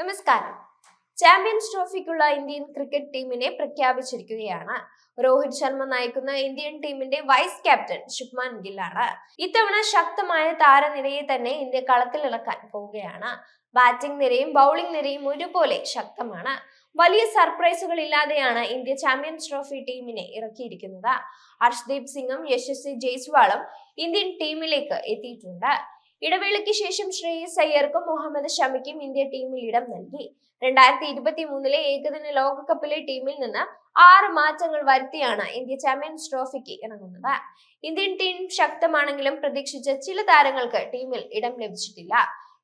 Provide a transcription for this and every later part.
നമസ്കാരം. Champions ട്രോഫിക്കുള്ള Indian cricket ടീമിനെ പ്രഖ്യാപിച്ചിരിക്കുകയാണ്. രോഹിത് ശർമ്മ നയിക്കുന്ന ഇന്ത്യൻ ടീമിന്റെ വൈസ് ക്യാപ്റ്റൻ ശുഭ്മാൻ ഗില്ലാണ്. ഇത്തവണ ശക്തമായ താരനിരയെ തന്നെ ഇന്ത്യ കളത്തിലിറക്കാൻ പോവുകയാണ്. ബാറ്റിംഗ് നിരയും ബൗളിംഗ് നിരയും ഒരുപോലെ ശക്തമാണ്. വലിയ സർപ്രൈസുകൾ ഇല്ലാതെയാണ് ഇന്ത്യ ചാമ്പ്യൻസ് ട്രോഫി ടീമിനെ ഇറക്കിയിരിക്കുന്നത്. ഹർഷ്ദീപ് സിംഗും യശസ്വി ജയ്സ്വാളും ഇന്ത്യൻ ടീമിലേക്ക് എത്തിയിട്ടുണ്ട്. ഇടവേളയ്ക്ക് ശേഷം ശ്രേയസ് അയ്യർക്കും മുഹമ്മദ് ഷമിക്കും ഇന്ത്യ ടീമിൽ ഇടം നൽകി. രണ്ടായിരത്തി ഇരുപത്തി മൂന്നിലെ ഏകദിന ലോകകപ്പിലെ ടീമിൽ നിന്ന് ആറ് മാറ്റങ്ങൾ വരുത്തിയാണ് ഇന്ത്യ ചാമ്പ്യൻസ് ട്രോഫിക്ക് ഇറങ്ങുന്നത്. ഇന്ത്യൻ ടീം ശക്തമാണെങ്കിലും പ്രതീക്ഷിച്ച ചില താരങ്ങൾക്ക് ടീമിൽ ഇടം ലഭിച്ചിട്ടില്ല.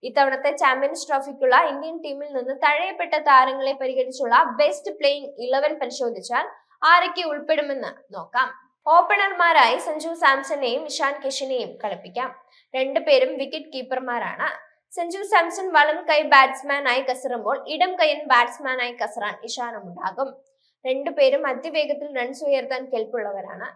ഇത്തവണത്തെ ചാമ്പ്യൻസ് ട്രോഫിക്കുള്ള ഇന്ത്യൻ ടീമിൽ നിന്ന് തഴയപ്പെട്ട താരങ്ങളെ പരിഗണിച്ചുള്ള ബെസ്റ്റ് പ്ലേയിങ് ഇലവൻ പരിശോധിച്ചാൽ ആരൊക്കെ ഉൾപ്പെടുമെന്ന് നോക്കാം. ഓപ്പണർമാരായി സഞ്ജു സാംസണെയും ഇഷാൻ കിഷനെയും കളിപ്പിക്കാം. രണ്ടു പേരും വിക്കറ്റ് കീപ്പർമാരാണ് സഞ്ജു സാംസൺ വലം കൈ ബാറ്റ്സ്മാനായി കസറുമ്പോൾ ഇടം കൈയൻ ബാറ്റ്സ്മാനായി കസറാൻ ഇഷാനും ഉണ്ടാകും. രണ്ടുപേരും അതിവേഗത്തിൽ റൺസ് ഉയർത്താൻ കെൽപ്പുള്ളവരാണ്.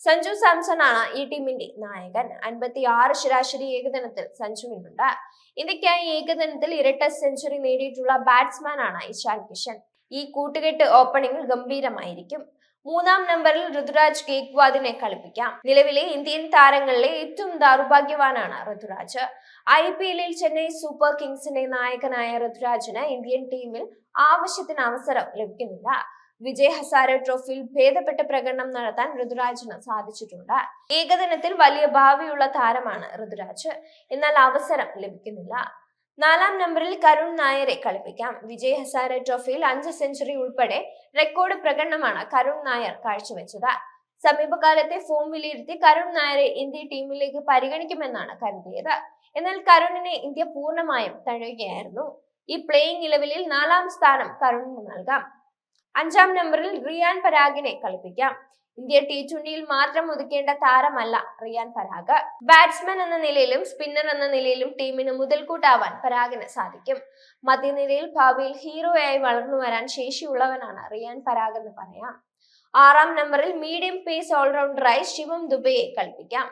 സഞ്ജു സാംസൺ ആണ് ഈ ടീമിന്റെ നായകൻ. അൻപത്തി ആറ് ശരാശരി ഏകദിനത്തിൽ സഞ്ജുവിനുണ്ട് ഇന്ത്യക്കായി ഏകദിനത്തിൽ ഇരട്ട സെഞ്ചുറി നേടിയിട്ടുള്ള ബാറ്റ്സ്മാൻ ആണ് ഇഷാൻ കിഷൻ. ഈ കൂട്ടുകെട്ട് ഓപ്പണിംഗിൽ ഗംഭീരമായിരിക്കും. മൂന്നാം നമ്പറിൽ ഋതുരാജ് ഗേക്വാദിനെ കളിപ്പിക്കാം. നിലവിലെ ഇന്ത്യൻ താരങ്ങളിലെ ഏറ്റവും ദൗർഭാഗ്യവാനാണ് ഋതുരാജ്. ഐ പി എല്ലിൽ ചെന്നൈ സൂപ്പർ കിങ്സിന്റെ നായകനായ ഋതുരാജിന് ഇന്ത്യൻ ടീമിൽ ആവശ്യത്തിന് അവസരം ലഭിക്കുന്നില്ല. വിജയ് ഹസാര ട്രോഫിയിൽ ഭേദപ്പെട്ട പ്രകടനം നടത്താൻ ഋതുരാജിന് സാധിച്ചിട്ടുണ്ട്. ഏകദിനത്തിൽ വലിയ ഭാവിയുള്ള താരമാണ് ഋതുരാജ്. എന്നാൽ അവസരം ലഭിക്കുന്നില്ല. നാലാം നമ്പറിൽ കരുൺ നായരെ കളിപ്പിക്കാം. വിജയ് ഹസാര ട്രോഫിയിൽ അഞ്ച് സെഞ്ചുറി ഉൾപ്പെടെ റെക്കോർഡ് പ്രകടനമാണ് കരുൺ നായർ കാഴ്ചവെച്ചത്. സമീപകാലത്തെ ഫോം വിലയിരുത്തി കരുൺ നായരെ ഇന്ത്യ ടീമിലേക്ക് പരിഗണിക്കുമെന്നാണ് കരുതിയത്. എന്നാൽ കരുണിനെ ഇന്ത്യ പൂർണമായും തഴയുകയായിരുന്നു ഈ പ്ലേയിങ് ഇലവലിൽ നാലാം സ്ഥാനം കരുണിന് നൽകാം. അഞ്ചാം നമ്പറിൽ റിയാൻ പരാഗിനെ കളിപ്പിക്കാം. ഇന്ത്യ ടി ട്വന്റിയിൽ മാത്രം ഒതുക്കേണ്ട താരമല്ല റിയാൻ പരാഗ്. ബാറ്റ്സ്മാൻ എന്ന നിലയിലും സ്പിന്നർ എന്ന നിലയിലും ടീമിന് മുതൽക്കൂട്ടാവാൻ പരാഗിന് സാധിക്കും. മധ്യനിരയിൽ ഭാവിയിൽ ഹീറോയായി വളർന്നു വരാൻ ശേഷിയുള്ളവനാണ് റിയാൻ പരാഗ് എന്ന് പറയാം. ആറാം നമ്പറിൽ മീഡിയം പേസ് ഓൾറൗണ്ടറായി ശിവം ദുബയെ കളിപ്പിക്കാം.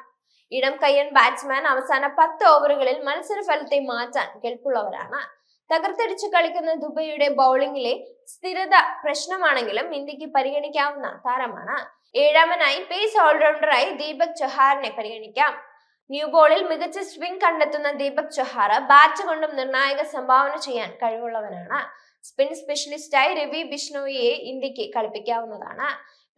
ഇടം കയ്യൻ ബാറ്റ്സ്മാൻ അവസാന പത്ത് ഓവറുകളിൽ മത്സര ഫലത്തെ മാറ്റാൻ കെൽപ്പുള്ളവരാണ്. തകർത്തടിച്ച് കളിക്കുന്ന ദുബൈയുടെ ബൗളിംഗിലെ സ്ഥിരത പ്രശ്നമാണെങ്കിലും ഇന്ത്യയ്ക്ക് പരിഗണിക്കാവുന്ന താരമാണ്. ഏഴാമനായി പേസ് ഓൾറൗണ്ടറായി ദീപക് ചഹാറിനെ പരിഗണിക്കാം. ന്യൂ ബോളിൽ മികച്ച സ്വിംഗ് കണ്ടെത്തുന്ന ദീപക് ചഹാർ ബാറ്റ് കൊണ്ടും നിർണായക സംഭാവന ചെയ്യാൻ കഴിവുള്ളവനാണ്. സ്പിൻ സ്പെഷ്യലിസ്റ്റായി രവി ബിഷ്ണോയിയെ ഇന്ത്യയ്ക്ക് കളിപ്പിക്കാവുന്നതാണ്.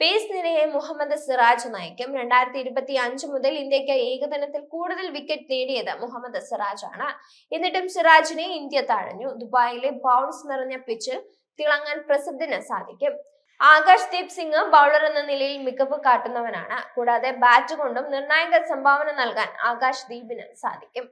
പേസ് നിരയെ മുഹമ്മദ് സിറാജ് നയിക്കും. രണ്ടായിരത്തി ഇരുപത്തി അഞ്ച് മുതൽ ഇന്ത്യയ്ക്ക് ഏകദിനത്തിൽ കൂടുതൽ വിക്കറ്റ് നേടിയത് മുഹമ്മദ് സിറാജ് ആണ് എന്നിട്ടും സിറാജിനെ ഇന്ത്യ തഴഞ്ഞു. ദുബായിലെ ബൗൺസ് നിറഞ്ഞ പിച്ചിൽ തിളങ്ങാൻ പ്രസിദ്ധിന് സാധിക്കും. ആകാശ് ദീപ് സിംഗ് ബൗളർ എന്ന നിലയിൽ മികവ് കാട്ടുന്നവനാണ്. കൂടാതെ ബാറ്റ് കൊണ്ടും നിർണായക സംഭാവന നൽകാൻ ആകാശ് ദീപിന് സാധിക്കും.